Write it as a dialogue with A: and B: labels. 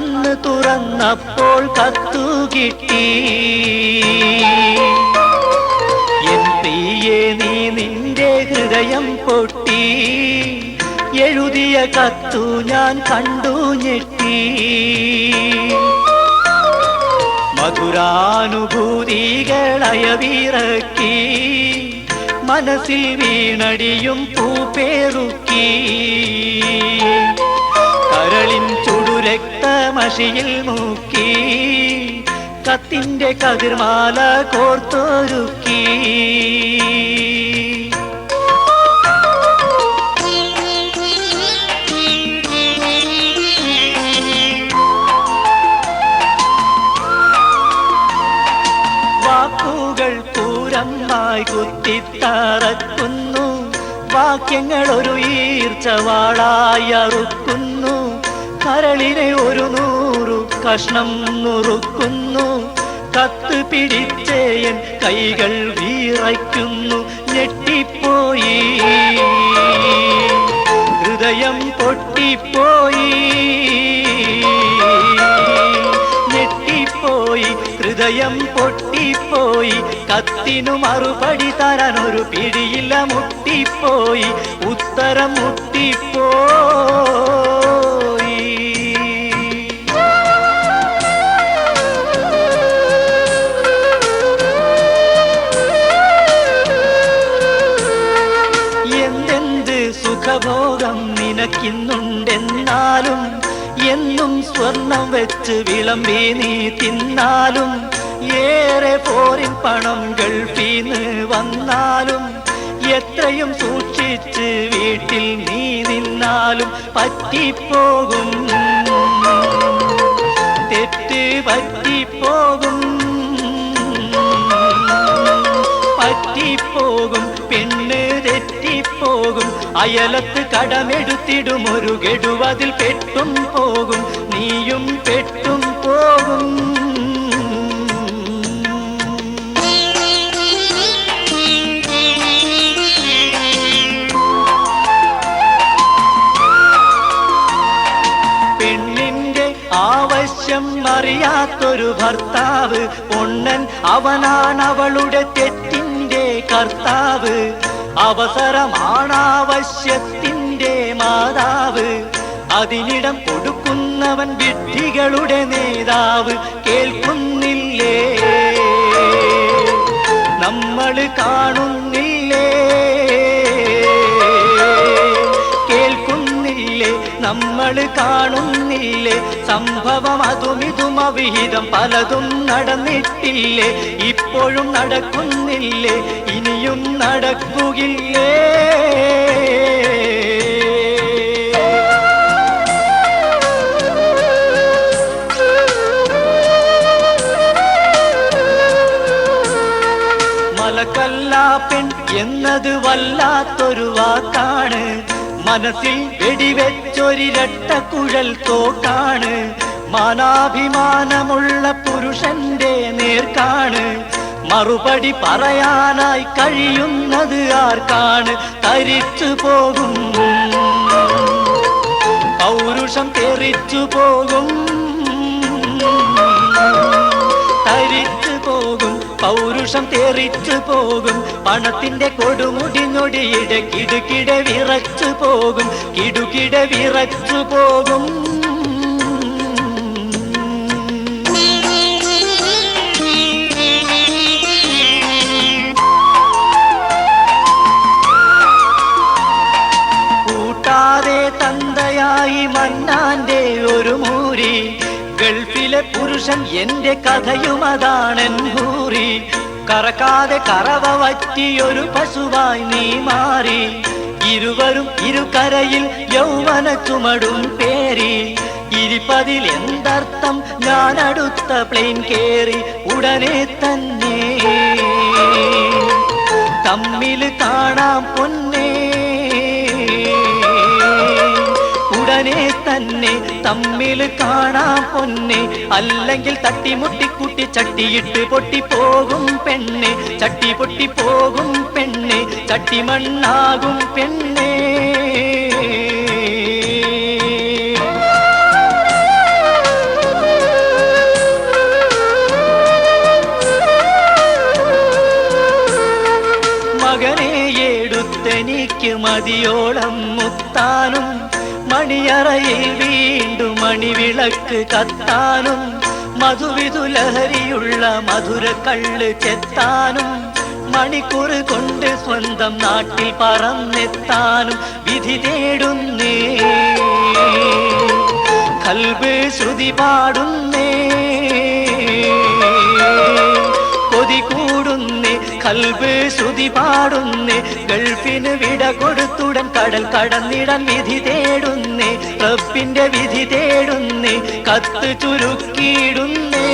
A: അന്ന് തുറന്നപ്പോൾ കത്തു കിട്ടി. എൻ പ്രിയേ നീ നിന്റെ ഹൃദയം പൊട്ടി. എഴുതിയ കത്തു ഞാൻ കണ്ടു ഞെട്ടി. മധുരാനുഭൂതികളയവിറക്കി. മനസ്സിൽ വീണടിയും പൂപ്പേറുക്കി. ചുടുരക്തമഷിയിൽ മൂക്കി കത്തിന്റെ കതിർമാല കോർത്തൊരുക്കി. വാക്കുകൾ പൂരമായി കുത്തിത്തറക്കുന്നു വാക്യങ്ങൾ ഒരു ഈർച്ചവാളായി അറുക്കുന്നു. കരളിനെ ഒരു നൂറു കഷ്ണം നുറുക്കുന്നു. കത്ത് പിടിച്ചേയൻ കൈകൾ വീറയ്ക്കുന്നു. ഞെട്ടിപ്പോയി. ഹൃദയം പൊട്ടിപ്പോയി. ഞെട്ടിപ്പോയി. ഹൃദയം പൊട്ടിപ്പോയി. കത്തിനു മറുപടി തരാൻ ഒരു പിടിയില്ല മുട്ടിപ്പോയി. ഉത്തരം മുട്ടിപ്പോയി സുഖഭോഗം നിനക്കിന്നുണ്ടെന്നാലും എന്നും സ്വർണം വെച്ച് വിളമ്പി നീ തിന്നാലും ഏറെ പോരിൻ പണം ഗൾഫീന്ന് വന്നാലും എത്രയും സൂക്ഷിച്ച് വീട്ടിൽ നീ നിന്നാലും പറ്റിപ്പോകും. തെറ്റ് പറ്റിപ്പോകും. പറ്റിപ്പോ തെറ്റിപ്പോകും അയലത്ത് കടമെടുത്തിടും ഒരു ഗഡുവതിൽ പെട്ടും പോകും. നീയും പെട്ടും പോകും. ആവശ്യം അറിയാത്തൊരു ഭർത്താവ് പൊണ്ണൻ അവനാണ് അവളുടെ തെറ്റിന്റെ കർത്താവ്. അവസരമാണാവശ്യത്തിന്റെ മാതാവ്. അതിനിടം കൊടുക്കുന്നവൻ വിഡ്ഢികളുടെ നേതാവ്. കേൾക്കുന്നില്ലേ? നമ്മൾ കാണുന്നില്ലേ? നമ്മൾ കാണുന്നില്ലേ സംഭവം അതും ഇതും അവിഹിതം പലതും നടന്നിട്ടില്ലേ ഇപ്പോഴും നടക്കുന്നില്ലേ ഇനിയും നടക്കുകയില്ലേ മലക്കല്ല പെൺ എന്നത് വല്ലാത്തൊരു വാക്കാണ് മനസ്സിൽ വെടിവെച്ചൊരിരട്ട കുഴൽ തോട്ടാണ്. മാനാഭിമാനമുള്ള പുരുഷന്റെ നേർക്കാണ്. മറുപടി പറയാനായി കഴിയുന്നത് ആർക്കാണ്? തരിച്ചു പോകും. പൗരുഷം തെറിച്ചു പോകും. പൗരുഷം തെറിച്ചു പോകും. പണത്തിന്റെ കൊടുമുടി നൊടിയിടെ കിടുകിട വിറച്ചു പോകും. കിടുകിട വിറച്ചു പോകും. പുരുഷൻ എന്റെ കഥയും അതാണെൻ ഭൂരി കറക്കാതെ കറവ വറ്റിയൊരു പശുവായി നീ മാറി. ഇരുവരും ഇരുകരയിൽ യൗവന ചുമടും പേരി ഇരിപ്പതിൽ എന്തർത്ഥം ഞാൻ അടുത്ത പ്ലെയിൻ കേറി ഉടനെ തന്നെ. തമ്മിൽ കാണാം പൊന്നേ തന്നനെ തന്നെ തമ്മിൽ കാണാം പൊന്നെ അല്ലെങ്കിൽ തട്ടിമുട്ടി കൂട്ടി ചട്ടിയിട്ട് പൊട്ടി പോകും പെണ്ണെ ചട്ടി പൊട്ടി പോകും പെണ്ണെ ചട്ടി മണ്ണാകും പെണ്ണേ മകനെ എടുത്തെനിക്ക് മതിയോളം മുത്താനും മണിയറയിൽ വീണ്ടും മണിവിളക്ക് കത്താനും മധുവിതുലഹരിയുള്ള മധുര കള്ള് ചെത്താനും മണിക്കൂർ കൊണ്ട് സ്വന്തം നാട്ടിൽ പറന്നെത്താനും വിധി തേടുന്നേ. കൽബ് ശ്രുതി പാടുന്നേ. കൽബ് ശ്രുതി പാടുന്നേ ഗൾഫിന് വിട കൊടുത്തുടൻ കടൽ കടന്നിടൻ വിധി തേടുന്നേ റബ്ബിന്റെ വിധി തേടുന്നേ കത്ത് ചുരുക്കിയിടുന്നേ.